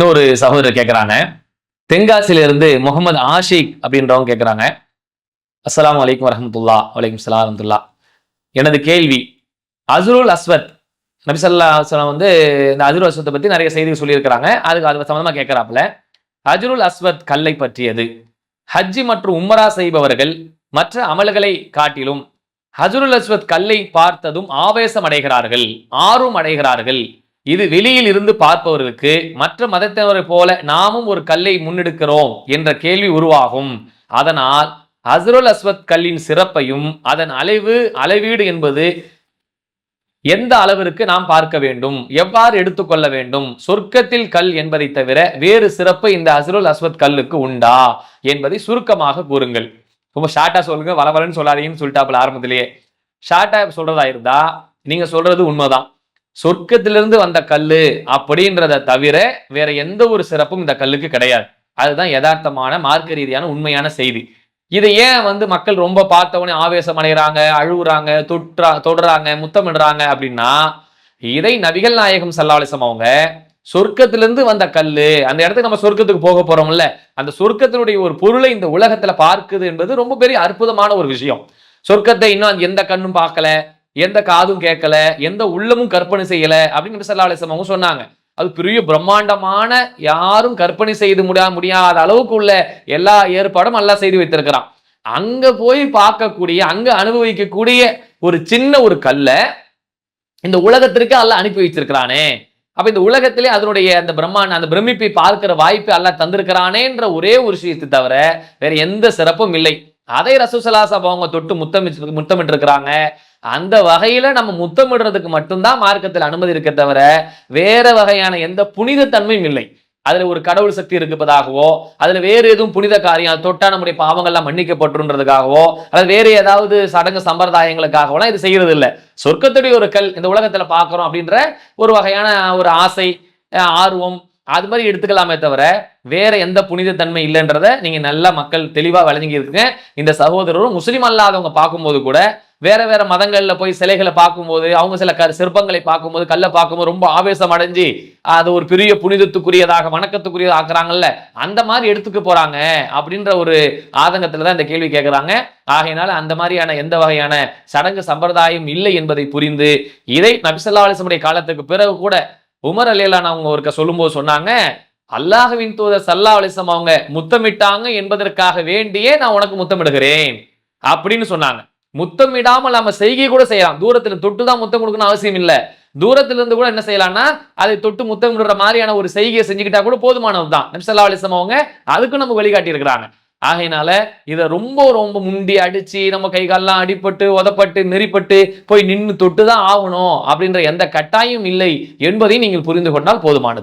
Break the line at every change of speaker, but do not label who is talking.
இன்னொரு சகோதரர் கேட்குறாங்க தென்காசியிலிருந்து முகமது ஆஷிக் அப்படின்றவங்க கேட்குறாங்க அஸ்லாம் வலைக்கம் வரமத்துல்லா வலைக்கும் சலாம் வரமத்துல்லா எனது கேள்வி அசுருல் அஸ்வத் நபிசல்லா அஸ்லாம் வந்து இந்த அசுருல் அஸ்வத்தை பற்றி நிறைய செய்திகள் சொல்லியிருக்கிறாங்க. அதுக்கு அது சம்மந்தமாக கேட்குறாப்புல அஜுருல் அஸ்வத் கல்லை பற்றியது. ஹஜ்ஜி மற்றும் உம்மரா செய்பவர்கள் மற்ற அமல்களை காட்டிலும் ஹஜுருல் அஸ்வத் கல்லை பார்த்ததும் ஆவேசம் அடைகிறார்கள் ஆர்வம் அடைகிறார்கள். இது வெளியில் இருந்து பார்ப்பவர்களுக்கு மற்ற மதத்தினரை போல நாமும் ஒரு கல்லை முன்னெடுக்கிறோம் என்ற கேள்வி உருவாகும். அதனால் ஹசருல் அஸ்வத் கல்லின் சிறப்பையும் அதன் அளவு அளவீடு என்பது எந்த அளவிற்கு நாம் பார்க்க வேண்டும் எவ்வாறு எடுத்துக்கொள்ள வேண்டும் சொர்க்கத்தில் கல் என்பதை தவிர வேறு சிறப்பு இந்த அசருல் அஸ்வத் கல்லுக்கு உண்டா என்பதை சுருக்கமாக கூறுங்கள். ரொம்ப ஷார்ட்டா சொல்லுங்க வளவலன்னு சொல்லாதீங்கன்னு சொல்லிட்டாப்புல ஆரம்பத்திலேயே. ஷார்ட்டா சொல்றதா இருந்தா நீங்க சொல்றது உண்மைதான். சொர்க்கத்திலிருந்து வந்த கல்லு அப்படின்றத தவிர வேற எந்த ஒரு சிறப்பும் இந்த கல்லுக்கு கிடையாது. அதுதான் யதார்த்தமான மார்க்க ரீதியான உண்மையான செய்தி. இதை ஏன் வந்து மக்கள் ரொம்ப பார்த்தவொடனே ஆவேசம் அடைகிறாங்க அழுகுறாங்க தொற்றா தொடுறாங்க முத்தமிடுறாங்க அப்படின்னா இதை நபிகள் நாயகம் சல்லாலிசம் அவங்க சொர்க்கத்திலிருந்து வந்த கல்லு அந்த இடத்துக்கு நம்ம சொர்க்கத்துக்கு போக போறோம்ல அந்த சொர்க்கத்தினுடைய ஒரு பொருளை இந்த உலகத்துல பார்க்குது என்பது ரொம்ப பெரிய அற்புதமான ஒரு விஷயம். சொர்க்கத்தை இன்னும் எந்த கண்ணும் பார்க்கல எந்த காதும் கேட்கல எந்த உள்ளமும் கற்பனை செய்யல அப்படின்னு நபி ஸல்லல்லாஹு அவங்க சொன்னாங்க. அது பெரிய பிரம்மாண்டமான யாரும் கற்பனை செய்து முடியா முடியாத அளவுக்கு உள்ள எல்லா ஏற்பாடும் எல்லாம் செய்து வைத்திருக்கிறான். அங்க போய் பார்க்கக்கூடிய அங்க அனுபவிக்கக்கூடிய ஒரு சின்ன ஒரு கல்லை இந்த உலகத்திற்கு அல்ல அனுப்பி வச்சிருக்கிறானே அப்ப இந்த உலகத்திலே அதனுடைய அந்த பிரம்மாண்ட அந்த பிரமிப்பை பார்க்கிற வாய்ப்பு அல்ல தந்திருக்கிறானேன்ற ஒரே ஒரு விஷயத்தை தவிர வேற எந்த சிறப்பும் இல்லை. அதை ரசூசலாசா அவங்க தொட்டு முத்தமிச்சு முத்தமிட்டு இருக்கிறாங்க அந்த வகையில நம்ம முத்தமிடுறதுக்கு மட்டும்தான் மார்க்கத்தில் அனுமதி இருக்க தவிர வேற வகையான எந்த புனித தன்மையும் இல்லை. அதுல ஒரு கடவுள் சக்தி இருப்பதாகவோ அதுல வேறு எதுவும் புனித காரியம் தொட்டா நம்முடைய பாவங்கள்லாம் மன்னிக்கப்பட்டுன்றதுக்காகவோ அல்லது வேறு ஏதாவது சடங்கு சம்பிரதாயங்களுக்காகவோலாம் இது செய்யறது இல்லை சொர்க்கத்துடைய ஒரு கல் இந்த உலகத்துல பாக்குறோம் அப்படின்ற ஒரு வகையான ஒரு ஆசை ஆர்வம் அது மாதிரி எடுத்துக்கலாமே தவிர வேற எந்த புனித தன்மை இல்லைன்றத நீங்க நல்லா மக்கள் தெளிவா விளங்கி இருக்குங்க. இந்த சகோதரரும் முஸ்லீம் அல்லாதவங்க பார்க்கும்போது கூட வேற வேற மதங்கள்ல போய் சிலைகளை பார்க்கும்போது அவங்க சில க சிற்பங்களை பார்க்கும்போது கல்லை பார்க்கும்போது ரொம்ப ஆவேசம் அடைஞ்சு அது ஒரு பெரிய புனிதத்துக்குரியதாக வணக்கத்துக்குரியதாக ஆக்குறாங்கல்ல அந்த மாதிரி எடுத்துக்க போறாங்க அப்படின்ற ஒரு ஆதங்கத்தில் தான் இந்த கேள்வி கேட்குறாங்க ஆகையினால அந்த மாதிரியான எந்த வகையான சடங்கு சம்பிரதாயம் இல்லை என்பதை புரிந்து இதை நபிசல்லா அலிசமுடைய காலத்துக்கு பிறகு கூட உமர் அலியலான் அவங்க ஒருக்க சொல்லும்போது சொன்னாங்க அல்லாஹுவின் தூதர் சல்லா அலிசம் அவங்க முத்தமிட்டாங்க என்பதற்காக வேண்டியே நான் உனக்கு முத்தமிடுகிறேன் அப்படின்னு சொன்னாங்க. முத்தமிடாமல் நம்ம செய்கை கூட செய்யலாம் தூரத்துல தொட்டு தான் முத்தம் கொடுக்கணும் அவசியம் இல்லை. தூரத்திலிருந்து கூட என்ன செய்யலாம்னா அதை தொட்டு முத்தமிடுற மாதிரியான ஒரு செய்கையை செஞ்சுக்கிட்டா கூட போதுமானது தான் நபிசல்லா அலிசம் அவங்க அதுக்கும் நம்ம வழிகாட்டி இருக்கிறாங்க ஆகையினால இதை ரொம்ப ரொம்ப முண்டி அடிச்சு நம்ம கை கால்லாம் அடிபட்டு உதப்பட்டு நெறிப்பட்டு போய் நின்று தொட்டு தான் ஆகணும் அப்படின்ற எந்த கட்டாயம் இல்லை என்பதை நீங்கள் புரிந்து கொண்டால் போதுமானது.